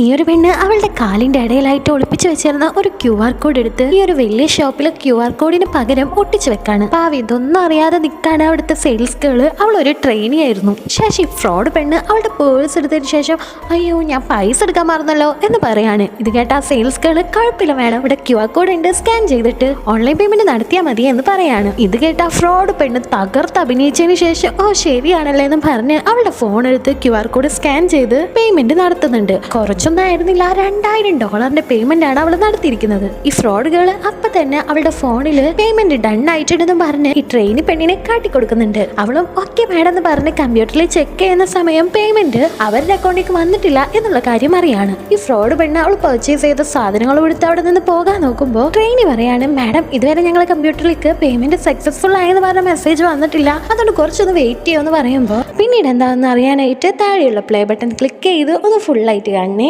ഈ ഒരു പെണ്ണ് അവളുടെ കാലിന്റെ ഇടയിലായിട്ട് ഒളിപ്പിച്ചു വെച്ചിരുന്ന ഒരു ക്യു ആർ കോഡ് എടുത്ത് ഈ ഒരു വലിയ ഷോപ്പിലെ ക്യു ആർ കോഡിന് പകരം ഒട്ടിച്ചു വെക്കാണ്. പാവി ഇതൊന്നും അറിയാതെ നിൽക്കാണ് അവിടുത്തെ സെയിൽസ് ഗേൾ അവൾ ഒരു ട്രെയിനി ആയിരുന്നു. ശശി ഫ്രോഡ് പെണ്ണ് അവളുടെ പേഴ്സ് എടുത്തതിന് ശേഷം അയ്യോ ഞാൻ പൈസ എടുക്കാൻ മറന്നല്ലോ എന്ന് പറയാണ്. ഇത് കേട്ട ആ സെയിൽസ് ഗേൾ കുഴപ്പമില്ല വേണം ഇവിടെ ക്യു ആർ കോഡ് ഉണ്ട്. സ്കാൻ ചെയ്തിട്ട് ഓൺലൈൻ പേയ്മെന്റ് നടത്തിയാൽ മതി എന്ന് പറയാണ്. ഇത് കേട്ട ഫ്രോഡ് പെണ്ണ് തകർത്ത് അഭിനയിച്ചതിന് ശേഷം ഓ ശരിയാണല്ലേ എന്ന് പറഞ്ഞ് അവളുടെ ഫോൺ എടുത്ത് ക്യു ആർ കോഡ് സ്കാൻ ചെയ്ത് പേയ്മെന്റ് നടത്തുന്നുണ്ട്. കുറച്ചൊന്നും ആയിരുന്നില്ല രണ്ടായിരം ഡോളറിന്റെ പേയ്മെന്റ് ആണ് അവൾ നടത്തിയിരിക്കുന്നത്. ഈ ഫ്രോഡ് ഗേൾ അപ്പൊ തന്നെ അവളുടെ ഫോണിൽ പേയ്മെന്റ് ഡൺ ആയിട്ടുണ്ടെന്ന് പറഞ്ഞ് ഈ ട്രെയിനി പെണ്ണിനെ കാട്ടിക്കൊടുക്കുന്നുണ്ട്. അവളും ഓക്കെ മാഡം എന്ന് പറഞ്ഞ് കമ്പ്യൂട്ടറിൽ ചെക്ക് ചെയ്യുന്ന സമയം പേയ്മെന്റ് അവരുടെ അക്കൗണ്ടിലേക്ക് വന്നിട്ടില്ല എന്നുള്ള കാര്യം അറിയാണ്. ഈ ഫ്രോഡ് പെണ്ണ് അവൾ പർച്ചേസ് ചെയ്ത സാധനങ്ങൾ എടുത്ത് അവിടെ നിന്ന് പോകാൻ നോക്കുമ്പോൾ ട്രെയിനി പറയാണ് മാഡം ഇതുവരെ ഞങ്ങൾ കമ്പ്യൂട്ടറിലേക്ക് പേയ്മെന്റ് സക്സസ്ഫുൾ ആയെന്ന് പറഞ്ഞ മെസ്സേജ് വന്നിട്ടില്ല. അതുകൊണ്ട് കുറച്ചൊന്ന് വെയിറ്റ് ചെയ്യുമെന്ന് പറയുമ്പോൾ പിന്നീട് എന്താണെന്ന് അറിയാനായിട്ട് താഴെയുള്ള പ്ലേ ബട്ടൺ ക്ലിക്ക് ചെയ്ത് ഒന്ന് ഫുൾ ആയിട്ട് കാണണേ.